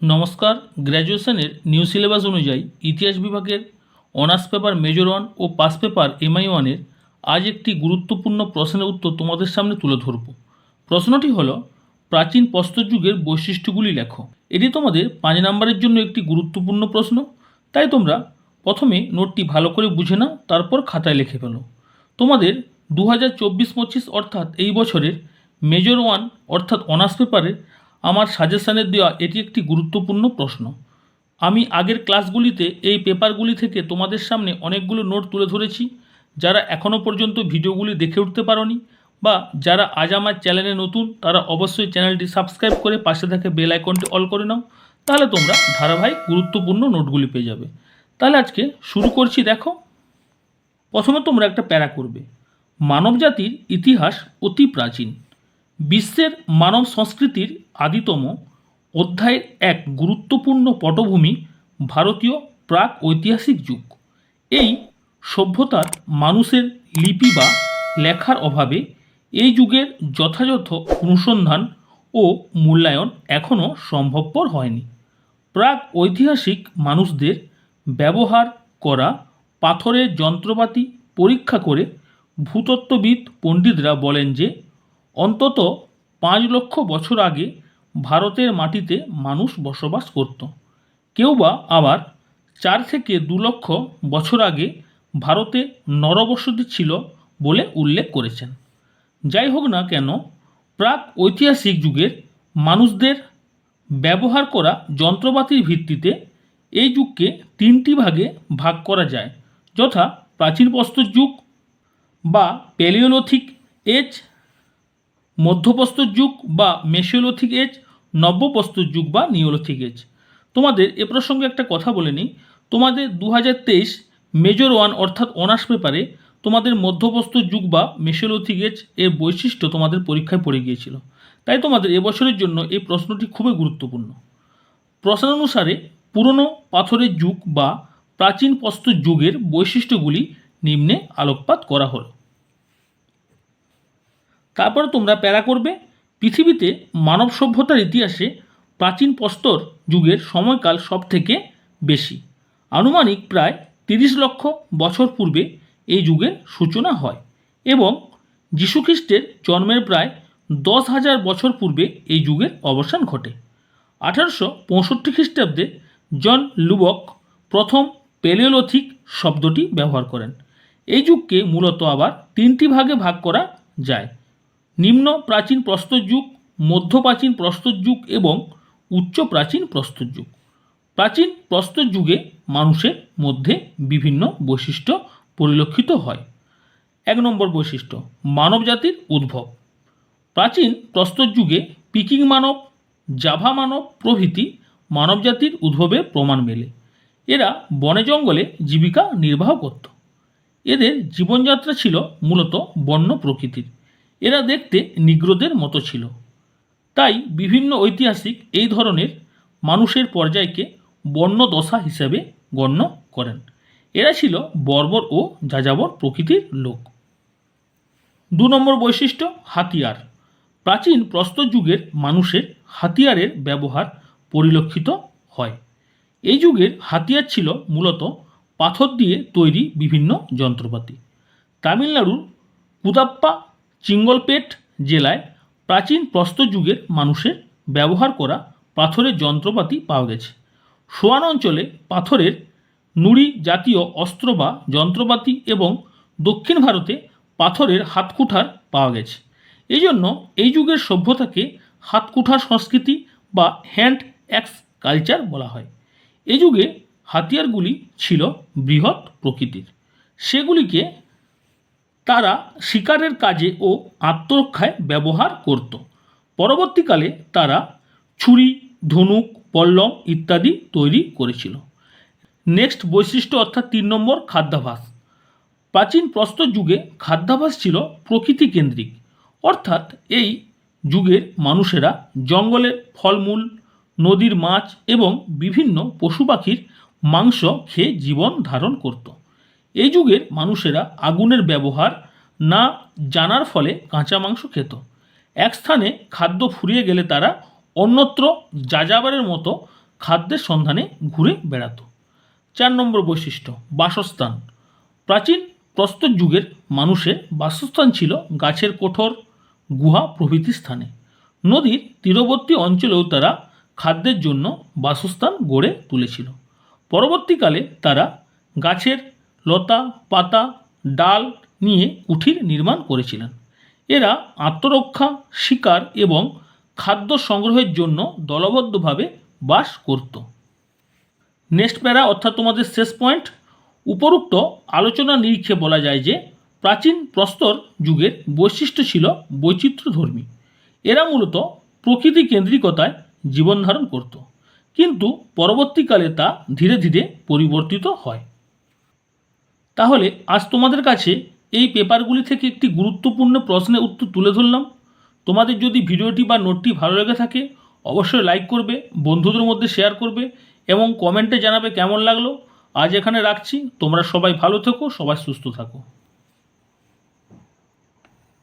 নমস্কার, গ্র্যাজুয়েশনের new syllabus অনুযায়ী ইতিহাস বিভাগের অনার্স পেপার মেজর ওয়ান ও পাস পেপার এমআই ওয়ানের আজ একটি গুরুত্বপূর্ণ প্রশ্নের উত্তর তোমাদের সামনে তুলে ধরব। প্রশ্নটি হলো, প্রাচীন প্রস্তর যুগের বৈশিষ্ট্যগুলি লেখো। এটি তোমাদের পাঁচ নম্বরের জন্য একটি গুরুত্বপূর্ণ প্রশ্ন। তাই তোমরা প্রথমে নোটটি ভালো করে বুঝে নাও, তারপর খাতায় লিখে ফেলো। তোমাদের দু হাজার চব্বিশ পঁচিশ অর্থাৎ এই বছরের মেজর ওয়ান অর্থাৎ অনার্স পেপারে আমার সাজেশানের দেওয়া এটি একটি গুরুত্বপূর্ণ প্রশ্ন। আমি আগের ক্লাসগুলিতে এই পেপারগুলি থেকে তোমাদের সামনে অনেকগুলো নোট তুলে ধরেছি, যারা এখনও পর্যন্ত ভিডিওগুলি দেখে উঠতে পারোনি বা যারা আজ আমার চ্যানেলে নতুন, তারা অবশ্যই চ্যানেলটি সাবস্ক্রাইব করে পাশে থাকে বেল আইকনটি অল করে নাও, তাহলে তোমরা ধারাবাহিক গুরুত্বপূর্ণ নোটগুলি পেয়ে যাবে। তাহলে আজকে শুরু করছি, দেখো। প্রথমে তোমরা একটা প্যারা করবে। মানবজাতির ইতিহাস অতি প্রাচীন। বিশ্বের মানব সংস্কৃতির আদিতম অধ্যায়ের এক গুরুত্বপূর্ণ পটভূমি ভারতীয় প্রাক ঐতিহাসিক যুগ। এই সভ্যতার মানুষের লিপি বা লেখার অভাবে এই যুগের যথাযথ অনুসন্ধান ও মূল্যায়ন এখনও সম্ভবপর হয়নি। প্রাক ঐতিহাসিক মানুষদের ব্যবহার করা, পাথরের যন্ত্রপাতি পরীক্ষা করে ভূতত্ত্ববিদ পণ্ডিতরা বলেন যে অন্তত পাঁচ লক্ষ বছর আগে ভারতের মাটিতে মানুষ বসবাস করত। কেউ বা আবার চার থেকে দু লক্ষ বছর আগে ভারতে নরবসতি ছিল বলে উল্লেখ করেছেন। যাই হোক না কেন, প্রাক ঐতিহাসিক যুগের মানুষদের ব্যবহার করা যন্ত্রপাতির ভিত্তিতে এই যুগকে তিনটি ভাগে ভাগ করা যায়, যথা প্রাচীন প্রস্তর যুগ বা প্যালিওলথিক এজ মধ্যপ্রস্তর যুগ বা মেসোলথিক এজ নব্যপ্রস্তর যুগ বা নিওলথিক এজ। তোমাদের এ প্রসঙ্গে একটা কথা বলে নিই। তোমাদের দু হাজার তেইশ মেজর ওয়ান অর্থাৎ অনার্স পেপারে তোমাদের মধ্যপ্রস্তর যুগ বা মেসোলথিক এজ এর বৈশিষ্ট্য তোমাদের পরীক্ষায় পড়ে গিয়েছিল। তাই তোমাদের এবছরের জন্য এই প্রশ্নটি খুবই গুরুত্বপূর্ণ। প্রশ্নানুসারে পুরনো পাথরের যুগ বা প্রাচীন প্রস্তর যুগের বৈশিষ্ট্যগুলি নিম্নে আলোকপাত করা হলো। তারপরে তোমরা প্যারা করবে। পৃথিবীতে মানব সভ্যতার ইতিহাসে প্রাচীন প্রস্তর যুগের সময়কাল সব থেকে বেশি। আনুমানিক প্রায় তিরিশ লক্ষ বছর পূর্বে এই যুগের সূচনা হয় এবং যীশুখ্রিস্টের জন্মের প্রায় দশ হাজার বছর পূর্বে এই যুগের অবসান ঘটে। আঠারোশো পঁয়ষট্টি খ্রিস্টাব্দে জন লুবক প্রথম প্যালিওলথিক শব্দটি ব্যবহার করেন। এই যুগকে মূলত আবার তিনটি ভাগে ভাগ করা যায়। নিম্ন প্রাচীন প্রস্তর যুগ, মধ্য প্রাচীন প্রস্তর যুগ এবং উচ্চ প্রাচীন প্রস্তর যুগ। প্রাচীন প্রস্তর যুগে মানুষের মধ্যে বিভিন্ন বৈশিষ্ট্য পরিলক্ষিত হয়। এক নম্বর বৈশিষ্ট্য, মানবজাতির উদ্ভব। প্রাচীন প্রস্তর যুগে পিকিং মানব, জাভা মানব প্রভৃতি মানবজাতির উদ্ভবের প্রমাণ মেলে। এরা বনে জঙ্গলে জীবিকা নির্বাহ করত। এদের জীবনযাত্রা ছিল মূলত বন্য প্রকৃতির। এরা দেখতে নিগ্রোদের মতো ছিল। তাই বিভিন্ন ঐতিহাসিক এই ধরনের মানুষের পর্যায়কে বন্য দশা হিসেবে গণ্য করেন। এরা ছিল বর্বর ও যাযাবর প্রকৃতির লোক। দু নম্বর বৈশিষ্ট্য, হাতিয়ার। প্রাচীন প্রস্তর যুগের মানুষের হাতিয়ারের ব্যবহার পরিলক্ষিত হয়। এই যুগের হাতিয়ার ছিল মূলত পাথর দিয়ে তৈরি বিভিন্ন যন্ত্রপাতি। তামিলনাড়ুর কুদাপ্পা চিঙ্গলপেট জেলায় প্রাচীন প্রস্তর যুগের মানুষের ব্যবহার করা পাথরের যন্ত্রপাতি পাওয়া গেছে। সোয়ান অঞ্চলে পাথরের নুড়ি জাতীয় অস্ত্র বা যন্ত্রপাতি এবং দক্ষিণ ভারতে পাথরের হাতকুঠার পাওয়া গেছে। এই জন্য এই যুগের সভ্যতাকে হাতকুঠার সংস্কৃতি বা হ্যান্ড অ্যাক্স কালচার বলা হয়। এই যুগে হাতিয়ারগুলি ছিল বৃহৎ প্রকৃতির। সেগুলিকে তারা শিকারের কাজে ও আত্মরক্ষায় ব্যবহার করত। পরবর্তীকালে তারা ছুরি, ধনুক, পল্লম ইত্যাদি তৈরি করেছিল। নেক্সট বৈশিষ্ট্য অর্থাৎ তিন নম্বর খাদ্যাভাস। প্রাচীন প্রস্তর যুগে খাদ্যাভাস ছিল প্রকৃতি কেন্দ্রিক অর্থাৎ এই যুগের মানুষেরা জঙ্গলের ফলমূল, নদীর মাছ এবং বিভিন্ন পশু পাখির মাংস খেয়ে জীবন ধারণ করত। এই যুগের মানুষেরা আগুনের ব্যবহার না জানার ফলে কাঁচা মাংস খেত। এক স্থানে খাদ্য ফুরিয়ে গেলে তারা অন্যত্র যাযাবারের মতো খাদ্যের সন্ধানে ঘুরে বেড়াতো। চার নম্বর বৈশিষ্ট্য, বাসস্থান। প্রাচীন প্রস্তর যুগের মানুষের বাসস্থান ছিল গাছের কোঠর, গুহা প্রভৃতি স্থানে। নদীর তীরবর্তী অঞ্চলেও তারা খাদ্যের জন্য বাসস্থান গড়ে তুলেছিল। পরবর্তীকালে তারা গাছের লতা, পাতা, ডাল নিয়ে কুঠির নির্মাণ করেছিলেন। এরা আত্মরক্ষা, শিকার এবং খাদ্য সংগ্রহের জন্য দলবদ্ধভাবে বাস করত। নেক্সট প্যারা, অর্থাৎ তোমাদের শেষ পয়েন্ট, উপরোক্ত আলোচনা নিরীক্ষে বলা যায় যে প্রাচীন প্রস্তর যুগের বৈশিষ্ট্য ছিল বৈচিত্র্যধর্মী। এরা মূলত প্রকৃতি কেন্দ্রিকতায় জীবনধারণ করত। কিন্তু পরবর্তীকালে তা ধীরে ধীরে পরিবর্তিত হয়। তাহলে আজ তোমাদের কাছে এই পেপারগুলি থেকে একটি গুরুত্বপূর্ণ প্রশ্নের উত্তর তুলে ধরলাম। তোমাদের যদি ভিডিওটি বা নোটটি ভালো লেগে থাকে, অবশ্যই লাইক করবে, বন্ধুদের মধ্যে শেয়ার করবে এবং কমেন্টে জানাবে কেমন লাগল। আজ এখানে রাখছি। তোমরা সবাই ভালো থেকো, সবাই সুস্থ থাকো।